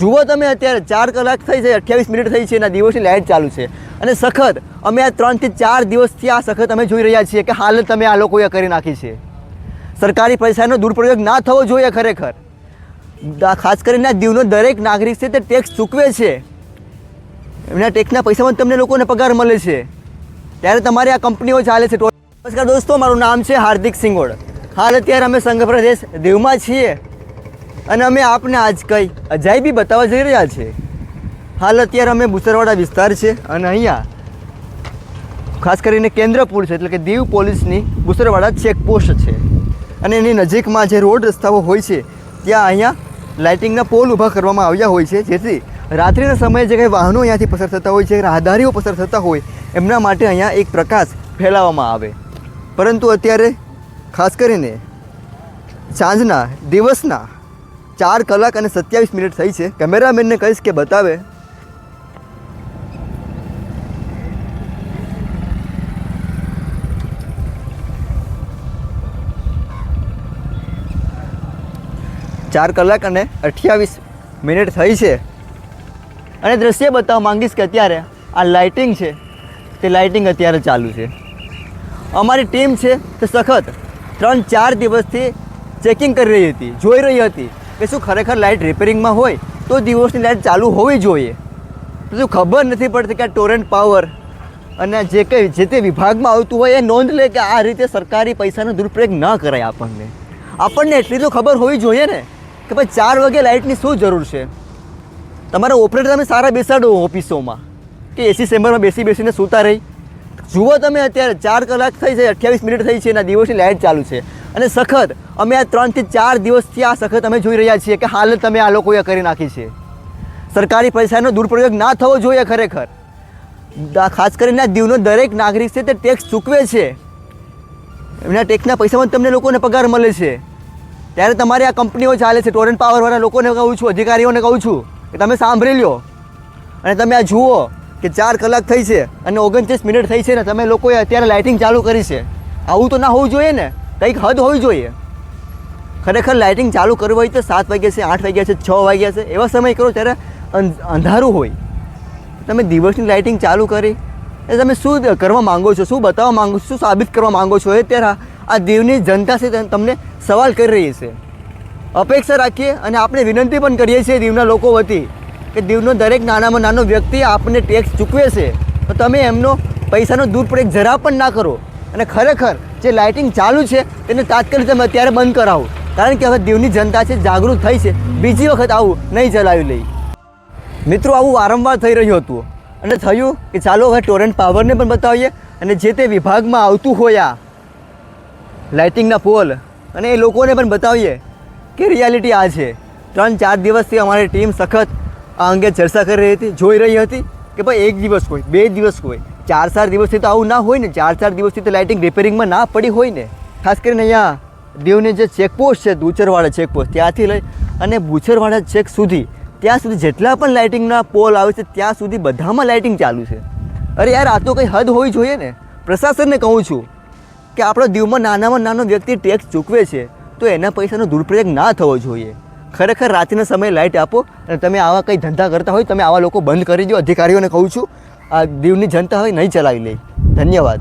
જુઓ તમે અત્યારે ચાર કલાક થઈ છે, અઠ્યાવીસ મિનિટ થઈ છે અને દિવસની લાઇટ ચાલુ છે. અને સખત, અમે આ ત્રણથી ચાર દિવસથી આ સખત અમે જોઈ રહ્યા છીએ કે હાલત તમે આ લોકોએ કરી નાખી છે. સરકારી પૈસાનો દુરુપયોગ ના થવો જોઈએ ખરેખર. ખાસ કરીને આ દીવનો દરેક નાગરિક છે તે ટેક્સ ચૂકવે છે. એમના ટેક્સના પૈસામાં તમને લોકોને પગાર મળે છે. ત્યારે તમારી આ કંપનીઓ ચાલે છે. નમસ્કાર દોસ્તો, મારું નામ છે હાર્દિક સિંગોડ. હાલ અત્યારે અમે સંઘ પ્રદેશ દીવમાં છીએ. અને અમે આપને આજ કઈ અજાયબી બતાવવા જઈ રહ્યા છીએ હાલ અત્યારે અમે બુસરવાડા વિસ્તાર છે અને અહીંયા ખાસ કરીને કેન્દ્રપુર છે, એટલે કે દીવ પોલીસની બુસરવાડા ચેકપોસ્ટ છે. અને એની નજીકમાં જે રોડ રસ્તાઓ હોય છે, ત્યાં અહીંયા લાઇટિંગના પોલ ઊભા કરવામાં આવ્યા હોય છે, જેથી રાત્રિના સમયે જે કંઈ વાહનો અહીંયાથી પસાર થતા હોય છે રાહદારીઓ પસાર થતા હોય, એમના માટે અહીંયા એક પ્રકાશ ફેલાવવામાં આવે. પરંતુ અત્યારે ખાસ કરીને સાંજના, દિવસના ચાર કલાક અને સત્યાવીસ મિનિટ થઈ છે. કેમેરામેનને કહીશ કે બતાવે. ચાર કલાક અને અઠ્યાવીસ મિનિટ થઈ છે. અને દ્રશ્ય બતાવવા માંગીશ કે અત્યારે આ લાઇટિંગ છે. તે લાઇટિંગ અત્યારે ચાલુ છે. અમારી ટીમ છે તે સખત ત્રણ ચાર દિવસથી ચેકિંગ કરી રહી હતી, જોઈ રહી હતી. કે શું ખરેખર લાઇટ રિપેરિંગમાં હોય તો દિવસની લાઇટ ચાલુ હોવી જોઈએ. શું ખબર નથી પડતી કે આ ટોરેન્ટ પાવર અને જે કંઈ, જે તે વિભાગમાં આવતું હોય એ નોંધ લે કે આ રીતે સરકારી પૈસાનો દુરુપયોગ ન કરાય આપણને. આપણને એટલી તો ખબર હોવી જોઈએ ને કે ભાઈ ચાર વાગે લાઇટની શું જરૂર છે? તમારા ઓપરેટર તમે સારા બેસાડો ઓફિસોમાં. કે એસી ચેમ્બરમાં બેસી બેસીને સૂતા રહી. જુઓ તમે અત્યારે ચાર કલાક થઈ છે, અઠ્યાવીસ મિનિટ થઈ છે અને દિવસની લાઇટ ચાલુ છે. અને સખત, અમે આ ત્રણથી ચાર દિવસથી આ સખત અમે જોઈ રહ્યા છીએ કે હાલત તમે આ લોકોએ કરી નાખી છે. સરકારી પૈસાનો દુરુપયોગ ના થવો જોઈએ ખરેખર. ખાસ કરીને આ દીવનો દરેક નાગરિક છે તે ટેક્સ ચૂકવે છે. એમના ટેક્સના પૈસામાં તમને લોકોને પગાર મળે છે. ત્યારે તમારી આ કંપનીઓ ચાલે છે. ટોરેન્ટ પાવરવાળા લોકોને કહું છું, અધિકારીઓને કહું છું કે તમે સાંભળી લ્યો. અને તમે આ જુઓ કે ચાર કલાક થઈ છે અને ઓગણત્રીસ મિનિટ થઈ છે ને તમે લોકોએ અત્યારે લાઇટિંગ ચાલુ કરી છે. આવું તો ના હોવું જોઈએ ને? કંઈક હદ હોવી જોઈએ. ખરેખર લાઇટિંગ ચાલુ કરવું હોય તો સાત વાગ્યા છે, આઠ વાગ્યા છે, છ વાગ્યા છે, એવા સમય કરો ત્યારે અંધારું હોય. તમે દિવસની લાઇટિંગ ચાલુ કરી, એ તમે શું કરવા માંગો છો, શું બતાવવા માંગો છો, શું સાબિત કરવા માંગો છો, એ ત્યારે આ દીવની જનતા છે તમને સવાલ કરી રહી છે. અપેક્ષા રાખીએ અને આપણે વિનંતી પણ કરીએ છીએ દીવના લોકો વતી કે દીવનો દરેક નાનામાં નાનો વ્યક્તિ આપણને ટેક્સ ચૂકવે છે. તો તમે એમનો પૈસાનો દુરુપયોગ જરા પણ ના કરો. અને ખરેખર જે લાઇટિંગ ચાલુ છે, તેને તાત્કાલિક તમે અત્યારે બંધ કરાવો. કારણ કે હવે દીવની જનતા છે, જાગૃત થઈ છે. બીજી વખત આવું નહીં ચલાવી લઈ. મિત્રો, આવું વારંવાર થઈ રહ્યું હતું. અને થયું કે ચાલો હવે ટોરેન્ટ પાવરને પણ બતાવીએ અને જે તે વિભાગમાં આવતું હોય આ લાઇટિંગના પોલ અને એ લોકોને પણ બતાવીએ કે રિયાલિટી આ છે. ત્રણ ચાર દિવસથી અમારી ટીમ સખત આ અંગે ચર્ચા કરી રહી હતી, જોઈ રહી હતી કે ભાઈ એક દિવસ હોય બે દિવસ હોય ચાર ચાર દિવસથી તો આવું ના હોય ને. ચાર ચાર દિવસથી તો લાઇટિંગ રિપેરિંગમાં ના પડી હોય ને. ખાસ કરીને અહીંયા દીવની જે ચેકપોસ્ટ છે દુચરવાડા ચેકપોસ્ટ ત્યાંથી લઈ અને બુચરવાળા ચેક સુધી, ત્યાં સુધી જેટલા પણ લાઇટિંગના પોલ આવે છે, ત્યાં સુધી બધામાં લાઇટિંગ ચાલુ છે. અરે યાર, આ તો કંઈ હદ હોવી જોઈએ ને. પ્રશાસનને કહું છું કે આપણો દીવમાં નાનામાં નાનો વ્યક્તિ ટેક્સ ચૂકવે છે, તો એના પૈસાનો દુરુપયોગ ના થવો જોઈએ. ખરેખર રાતના સમયે લાઇટ આપો અને તમે આવા કંઈ ધંધા કરતા હોય, તમે આવા લોકો બંધ કરી દો. અધિકારીઓને કહું છું આ દીવની જનતા હોય નહીં ચલાવી લે. ધન્યવાદ.